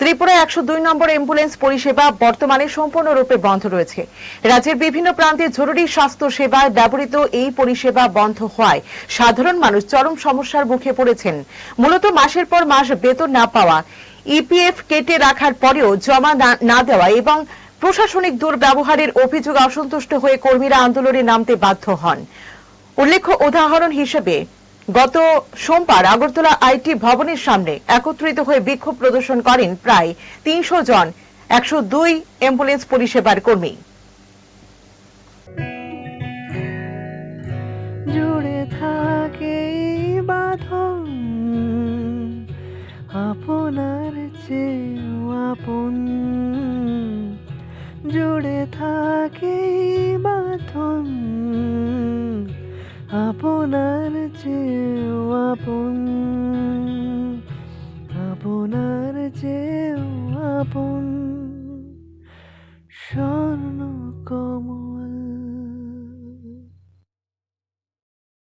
ত্রিপুরায় একশো দুই নম্বর অ্যাম্বুলেন্স পরিষেবা বর্তমানে সম্পূর্ণরূপে বন্ধ রয়েছে। রাজ্যের বিভিন্ন প্রান্তে জরুরি স্বাস্থ্য সেবায় ব্যবহৃত এই পরিষেবা বন্ধ হওয়ায় সাধারণ মানুষ চরম সমস্যার মুখে পড়েছেন। মূলত মাসের পর মাস বেতন না পাওয়া, ইপিএফ কেটে রাখার পরেও জমা না দেওয়া এবং প্রশাসনিক দুর্ব্যবহারের অভিযোগ অসন্তুষ্ট হয়ে কর্মীরা আন্দোলনে নামতে বাধ্য হন। উল্লেখ্য, উদাহরণ হিসেবে গত সোমবার আগরতলা আইটি ভবনের সামনে একত্রিত হয়ে বিক্ষোভ প্রদর্শন করেন প্রায় তিনশো জন, একশো দুই অ্যাম্বুলেন্স পরিষেবার কর্মী। জুড়ে থাকে আপনার চেয়েও আপন। জুড়ে থাকে আপনার চেয়েও আপন আপনার চেয়েও আপন স্বর্ণ